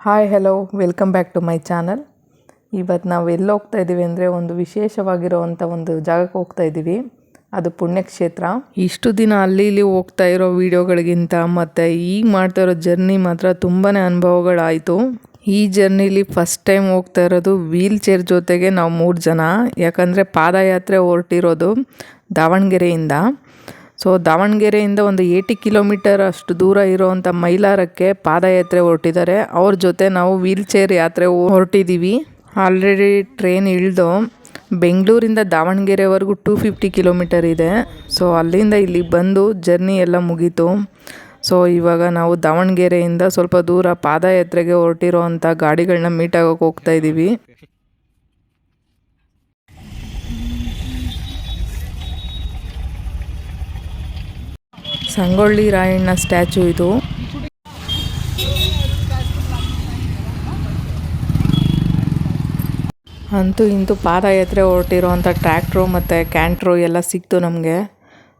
Hi hello welcome back to my channel ಇವತ್ತು ನಾವು ಎಲ್ಲಿ ಹೋಗ್ತಾ ಇದ್ದೀವಿ ಅಂದರೆ ಒಂದು ವಿಶೇಷವಾಗಿರುವಂಥ ಒಂದು ಜಾಗಕ್ಕೆ ಹೋಗ್ತಾ ಇದ್ದೀವಿ ಅದು ಪುಣ್ಯಕ್ಷೇತ್ರ. ಇಷ್ಟು ದಿನ ಅಲ್ಲಿ ಇಲ್ಲಿ ಹೋಗ್ತಾ ಇರೋ ವೀಡಿಯೋಗಳಿಗಿಂತ ಮತ್ತು ಈಗ ಮಾಡ್ತಾ ಇರೋ ಜರ್ನಿ ಮಾತ್ರ ತುಂಬಾ ಅನುಭವಗಳಾಯಿತು. ಈ ಜರ್ನಿಲಿ ಫಸ್ಟ್ ಟೈಮ್ ಹೋಗ್ತಾ ಇರೋದು ವೀಲ್ ಚೇರ್ ಜೊತೆಗೆ ನಾವು ಮೂರು ಜನ. ಯಾಕಂದರೆ ಪಾದಯಾತ್ರೆ ಹೊರಟಿರೋದು ದಾವಣಗೆರೆಯಿಂದ. ಸೊ ದಾವಣಗೆರೆಯಿಂದ ಒಂದು ಏಯ್ಟಿ ಕಿಲೋಮೀಟರ್ ಅಷ್ಟು ದೂರ ಇರೋವಂಥ ಮೈಲಾರಕ್ಕೆ ಪಾದಯಾತ್ರೆ ಹೊರಟಿದ್ದಾರೆ. ಅವ್ರ ಜೊತೆ ನಾವು ವೀಲ್ ಚೇರ್ ಯಾತ್ರೆ ಹೊರಟಿದ್ದೀವಿ ಆಲ್ರೆಡಿ ಟ್ರೈನ್ ಇಳಿದು ಬೆಂಗಳೂರಿಂದ ದಾವಣಗೆರೆವರೆಗೂ ಟೂ ಫಿಫ್ಟಿ ಕಿಲೋಮೀಟರ್ ಇದೆ. ಸೊ ಅಲ್ಲಿಂದ ಇಲ್ಲಿ ಬಂದು ಜರ್ನಿ ಎಲ್ಲ ಮುಗೀತು. ಸೊ ಇವಾಗ ನಾವು ದಾವಣಗೆರೆಯಿಂದ ಸ್ವಲ್ಪ ದೂರ ಪಾದಯಾತ್ರೆಗೆ ಹೊರಟಿರೋ ಅಂಥ ಗಾಡಿಗಳನ್ನ ಮೀಟ್ ಆಗೋಕೆ ಹೋಗ್ತಾ ಇದ್ದೀವಿ ಸಂಗೊಳ್ಳಿ ರಾಯಣ್ಣ ಸ್ಟ್ಯಾಚು ಇದು. ಅಂತೂ ಇಂತೂ ಪಾದಯಾತ್ರೆ ಹೊರಟಿರೋವಂಥ ಟ್ರ್ಯಾಕ್ಟ್ರು ಮತ್ತು ಕ್ಯಾಂಟ್ರು ಎಲ್ಲ ಸಿಕ್ತು ನಮಗೆ.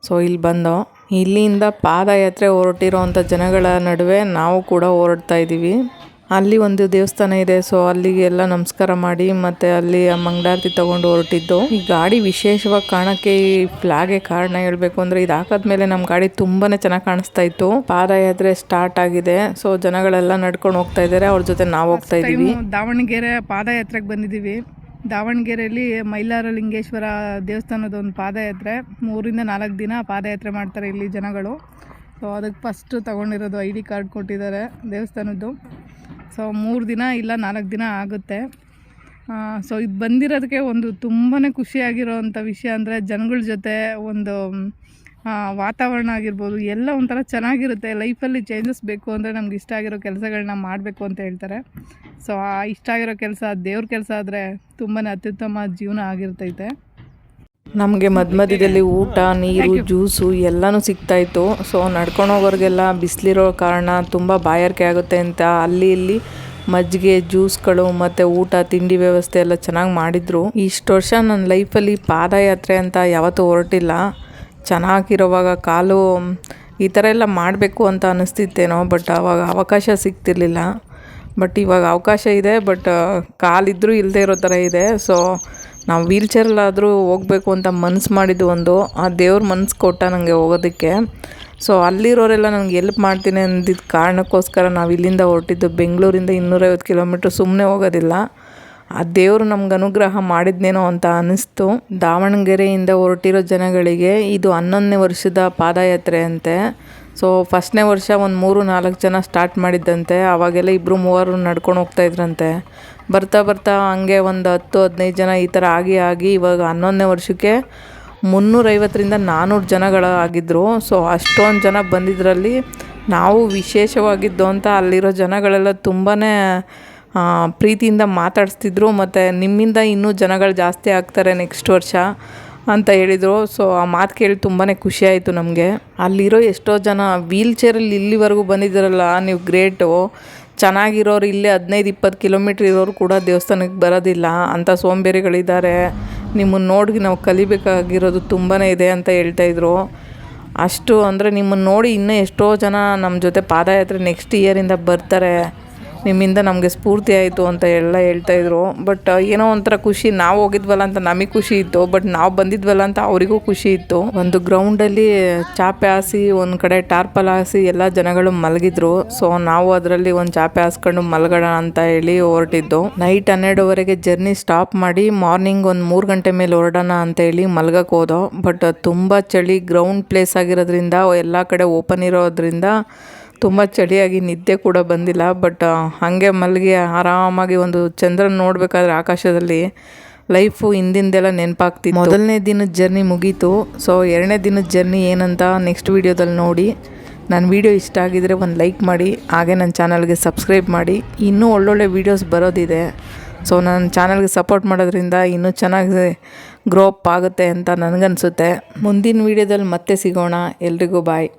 ಸೊ ಇಲ್ಲಿ ಬಂದು ಇಲ್ಲಿಂದ ಪಾದಯಾತ್ರೆ ಹೊರಟಿರೋವಂಥ ಜನಗಳ ನಡುವೆ ನಾವು ಕೂಡ ಹೊರಡ್ತಾ ಇದ್ದೀವಿ. ಅಲ್ಲಿ ಒಂದು ದೇವಸ್ಥಾನ ಇದೆ ಸೊ ಅಲ್ಲಿಗೆ ಎಲ್ಲ ನಮಸ್ಕಾರ ಮಾಡಿ ಮತ್ತೆ ಅಲ್ಲಿ ಮಂಗಳಾರತಿ ತಗೊಂಡು ಹೊರಟಿದ್ದು. ಈ ಗಾಡಿ ವಿಶೇಷವಾಗಿ ಕಾಣಕ್ಕೆ ಈ ಫ್ಲಾಗೆ ಕಾರಣ ಹೇಳ್ಬೇಕು ಅಂದ್ರೆ ಇದು ಹಾಕದ್ಮೇಲೆ ನಮ್ಮ ಗಾಡಿ ತುಂಬಾನೇ ಚೆನ್ನಾಗಿ ಕಾಣಿಸ್ತಾ ಇತ್ತು. ಪಾದಯಾತ್ರೆ ಸ್ಟಾರ್ಟ್ ಆಗಿದೆ ಸೊ ಜನಗಳೆಲ್ಲ ನಡ್ಕೊಂಡು ಹೋಗ್ತಾ ಇದ್ದಾರೆ ಅವ್ರ ಜೊತೆ ನಾವು ಹೋಗ್ತಾ ಇದೀವಿ ದಾವಣಗೆರೆ ಪಾದಯಾತ್ರೆಗೆ ಬಂದಿದ್ದೀವಿ. ದಾವಣಗೆರೆಯಲ್ಲಿ ಮೈಲಾರ ಲಿಂಗೇಶ್ವರ ದೇವಸ್ಥಾನದ ಒಂದು ಪಾದಯಾತ್ರೆ. ಮೂರಿಂದ ನಾಲ್ಕು ದಿನ ಪಾದಯಾತ್ರೆ ಮಾಡ್ತಾರೆ ಇಲ್ಲಿ ಜನಗಳು. ಸೊ ಅದಕ್ಕೆ ಫಸ್ಟ್ ತಗೊಂಡಿರೋದು ಐ ಡಿ ಕಾರ್ಡ್ ಕೊಟ್ಟಿದ್ದಾರೆ ದೇವಸ್ಥಾನದ್ದು. ಸೊ, ಮೂರು ದಿನ ಇಲ್ಲ, ನಾಲ್ಕು ದಿನ ಆಗುತ್ತೆ. ಸೊ, ಇದು ಬಂದಿರೋದಕ್ಕೆ ಒಂದು ತುಂಬಾ ಖುಷಿಯಾಗಿರೋವಂಥ ವಿಷಯ ಅಂದರೆ, ಜನಗಳ ಜೊತೆ ಒಂದು ವಾತಾವರಣ ಆಗಿರ್ಬೋದು, ಎಲ್ಲ ಒಂಥರ ಚೆನ್ನಾಗಿರುತ್ತೆ. ಲೈಫಲ್ಲಿ ಚೇಂಜಸ್ ಬೇಕು ಅಂದರೆ ನಮ್ಗೆ ಇಷ್ಟ ಆಗಿರೋ ಕೆಲಸಗಳನ್ನ ಮಾಡಬೇಕು ಅಂತ ಹೇಳ್ತಾರೆ. ಸೊ, ಆ ಇಷ್ಟ ಆಗಿರೋ ಕೆಲಸ ದೇವ್ರ ಕೆಲಸ ಆದರೆ ತುಂಬಾ ಅತ್ಯುತ್ತಮ ಜೀವನ ಆಗಿರ್ತೈತೆ. ನಮಗೆ ಮಧ್ಯ ಮಧ್ಯದಲ್ಲಿ ಊಟ ನೀರು ಜ್ಯೂಸು ಎಲ್ಲನೂ ಸಿಗ್ತಾಯಿತ್ತು ಸೊ ನಡ್ಕೊಂಡು ಹೋಗೋರಿಗೆಲ್ಲ ಬಿಸಿಲಿರೋ ಕಾರಣ ತುಂಬ ಬಾಯಾರಿಕೆ ಆಗುತ್ತೆ ಅಂತ ಅಲ್ಲಿ ಇಲ್ಲಿ ಮಜ್ಜಿಗೆ ಜ್ಯೂಸ್ಗಳು ಮತ್ತು ಊಟ ತಿಂಡಿ ವ್ಯವಸ್ಥೆ ಎಲ್ಲ ಚೆನ್ನಾಗಿ ಮಾಡಿದರು. ಇಷ್ಟು ವರ್ಷ ನನ್ನ ಲೈಫಲ್ಲಿ ಪಾದಯಾತ್ರೆ ಅಂತ ಯಾವತ್ತೂ ಹೊರಟಿಲ್ಲ. ಚೆನ್ನಾಗಿರೋವಾಗ ಕಾಲು ಈ ಥರ ಎಲ್ಲ ಮಾಡಬೇಕು ಅಂತ ಅನ್ನಿಸ್ತಿತ್ತೇನೋ ಬಟ್ ಆವಾಗ ಅವಕಾಶ ಸಿಗ್ತಿರ್ಲಿಲ್ಲ. ಬಟ್ ಇವಾಗ ಅವಕಾಶ ಇದೆ ಬಟ್ ಕಾಲಿದ್ದರೂ ಇಲ್ಲದೆ ಇರೋ ಥರ ಇದೆ. ಸೊ ನಾವು ವೀಲ್ ಚೇರಲ್ಲಾದರೂ ಹೋಗಬೇಕು ಅಂತ ಮನಸ್ಸು ಮಾಡಿದ್ದು ಒಂದು, ಆ ದೇವ್ರ ಮನಸ್ಸು ಕೊಟ್ಟ ನನಗೆ ಹೋಗೋದಕ್ಕೆ. ಸೊ ಅಲ್ಲಿರೋರೆಲ್ಲ ನನಗೆ ಎಲ್ಪ್ ಮಾಡ್ತೀನಿ ಅಂದಿದ್ದ ಕಾರಣಕ್ಕೋಸ್ಕರ ನಾವು ಇಲ್ಲಿಂದ ಹೊರಟಿದ್ದು ಬೆಂಗಳೂರಿಂದ ಇನ್ನೂರೈವತ್ತು ಕಿಲೋಮೀಟ್ರ್ ಸುಮ್ಮನೆ ಹೋಗೋದಿಲ್ಲ. ಆ ದೇವರು ನಮ್ಗೆ ಅನುಗ್ರಹ ಮಾಡಿದ್ನೇನೋ ಅಂತ ಅನ್ನಿಸ್ತು ದಾವಣಗೆರೆಯಿಂದ ಹೊರಟಿರೋ ಜನಗಳಿಗೆ ಇದು ಹನ್ನೊಂದನೇ ವರ್ಷದ ಪಾದಯಾತ್ರೆ ಅಂತೆ. ಸೊ ಫಸ್ಟ್ನೇ ವರ್ಷ ಒಂದು ಮೂರು, ನಾಲ್ಕು ಜನ ಸ್ಟಾರ್ಟ್ ಮಾಡಿದ್ದಂತೆ. ಅವಾಗೆಲ್ಲ ಇಬ್ಬರು ಮೂವರು ನಡ್ಕೊಂಡು ಹೋಗ್ತಾ ಇದ್ರಂತೆ. ಬರ್ತಾ ಬರ್ತಾ ಹಂಗೆ ಒಂದು ಹತ್ತು, ಹದಿನೈದು ಜನ ಈ ಥರ ಆಗಿ ಆಗಿ ಇವಾಗ ಹನ್ನೊಂದನೇ ವರ್ಷಕ್ಕೆ ಮುನ್ನೂರೈವತ್ತರಿಂದ ನಾನ್ನೂರು ಜನಗಳ ಆಗಿದ್ದರು ಸೊ ಅಷ್ಟೊಂದು ಜನ ಬಂದಿದ್ದರಲ್ಲಿ ನಾವು ವಿಶೇಷವಾಗಿದ್ದು ಅಂತ ಅಲ್ಲಿರೋ ಜನಗಳೆಲ್ಲ ತುಂಬಾ ಪ್ರೀತಿಯಿಂದ ಮಾತಾಡಿಸ್ತಿದ್ರು. ಮತ್ತು ನಿಮ್ಮಿಂದ ಇನ್ನೂ ಜನಗಳು ಜಾಸ್ತಿ ಆಗ್ತಾರೆ ನೆಕ್ಸ್ಟ್ ವರ್ಷ. ಅಂತ ಹೇಳಿದರು. ಸೊ ಆ ಮಾತು ಕೇಳಿ ತುಂಬಾ ಖುಷಿಯಾಯಿತು ನಮಗೆ. ಅಲ್ಲಿರೋ ಎಷ್ಟೋ ಜನ ವೀಲ್ ಚೇರಲ್ಲಿ ಇಲ್ಲಿವರೆಗೂ ಬಂದಿದ್ದಾರಲ್ಲ, ನೀವು ಗ್ರೇಟು ಚೆನ್ನಾಗಿರೋರು ಇಲ್ಲೇ ಹದಿನೈದು, ಇಪ್ಪತ್ತು ಕಿಲೋಮೀಟ್ರ್ ಇರೋರು ಕೂಡ ದೇವಸ್ಥಾನಕ್ಕೆ ಬರೋದಿಲ್ಲ. ಅಂಥ ಸೋಂಬೇರಿಗಳಿದ್ದಾರೆ. ನಿಮ್ಮನ್ನು ನೋಡಿ ನಾವು ಕಲಿಬೇಕಾಗಿರೋದು ತುಂಬಾ ಇದೆ ಅಂತ ಹೇಳ್ತಾಯಿದ್ರು ಅಷ್ಟು ಅಂದರೆ ನಿಮ್ಮನ್ನು ನೋಡಿ ಇನ್ನೂ ಎಷ್ಟೋ ಜನ ನಮ್ಮ ಜೊತೆ ಪಾದಯಾತ್ರೆ ನೆಕ್ಸ್ಟ್ ಇಯರಿಂದ ಬರ್ತಾರೆ. ನಿಮ್ಮಿಂದ ನಮಗೆ ಸ್ಫೂರ್ತಿ ಆಯಿತು ಅಂತ ಎಲ್ಲ ಹೇಳ್ತಾಯಿದ್ರು ಬಟ್ ಏನೋ ಒಂಥರ ಖುಷಿ, ನಾವು ಹೋಗಿದ್ವಲ್ಲ ಅಂತ ನಮಗೆ ಖುಷಿ ಇತ್ತು. ಬಟ್ ನಾವು ಬಂದಿದ್ವಲ್ಲ ಅಂತ ಅವರಿಗೂ ಖುಷಿ ಇತ್ತು. ಒಂದು ಗ್ರೌಂಡಲ್ಲಿ ಚಾಪೆ ಹಾಸಿ, ಒಂದು ಕಡೆ ಟಾರ್ಪಲ್ ಹಾಸಿ ಎಲ್ಲ ಜನಗಳು ಮಲಗಿದ್ರು. ಸೊ ನಾವು ಅದರಲ್ಲಿ ಒಂದು ಚಾಪೆ ಹಾಸ್ಕೊಂಡು ಮಲಗೋಣ ಅಂತ ಹೇಳಿ ಹೊರಟಿದ್ದು. ನೈಟ್ ಹನ್ನೆರಡುವರೆಗೆ ಜರ್ನಿ ಸ್ಟಾಪ್ ಮಾಡಿ ಮಾರ್ನಿಂಗ್ ಒಂದು ಮೂರು ಗಂಟೆ ಮೇಲೆ ಹೊರಡೋಣ ಅಂತ ಹೇಳಿ ಮಲ್ಗಕ್ಕೆ ಹೋದೋ. ಬಟ್ ತುಂಬ ಚಳಿ ಗ್ರೌಂಡ್ ಪ್ಲೇಸ್ ಆಗಿರೋದ್ರಿಂದ, ಎಲ್ಲ ಕಡೆ ಓಪನ್ ಇರೋದ್ರಿಂದ ತುಂಬ ಚಳಿಯಾಗಿ ನಿದ್ದೆ ಕೂಡ ಬಂದಿಲ್ಲ ಬಟ್ ಹಾಗೆ ಮಲಗಿ ಆರಾಮಾಗಿ ಒಂದು ಚಂದ್ರನ ನೋಡಬೇಕಾದ್ರೆ ಆಕಾಶದಲ್ಲಿ ಲೈಫು ಹಿಂದಿಂದೆಲ್ಲ ನೆನಪಾಗ್ತಿತ್ತು. ಮೊದಲನೇ ದಿನದ ಜರ್ನಿ ಮುಗೀತು. ಸೊ ಎರಡನೇ ದಿನದ ಜರ್ನಿ ಏನಂತ ನೆಕ್ಸ್ಟ್ ವೀಡಿಯೋದಲ್ಲಿ ನೋಡಿ. ನನ್ನ ವೀಡಿಯೋ ಇಷ್ಟ ಆಗಿದರೆ ಒಂದು ಲೈಕ್ ಮಾಡಿ, ಹಾಗೆ ನನ್ನ ಚಾನಲ್ಗೆ ಸಬ್ಸ್ಕ್ರೈಬ್ ಮಾಡಿ. ಇನ್ನೂ ಒಳ್ಳೊಳ್ಳೆ ವೀಡಿಯೋಸ್ ಬರೋದಿದೆ. ಸೊ ನನ್ನ ಚಾನಲ್ಗೆ ಸಪೋರ್ಟ್ ಮಾಡೋದ್ರಿಂದ ಇನ್ನೂ ಚೆನ್ನಾಗಿ ಗ್ರೋ ಅಪ್ ಆಗುತ್ತೆ ಅಂತ ನನಗನ್ಸುತ್ತೆ. ಮುಂದಿನ ವೀಡಿಯೋದಲ್ಲಿ ಮತ್ತೆ ಸಿಗೋಣ. ಎಲ್ರಿಗೂ ಬಾಯ್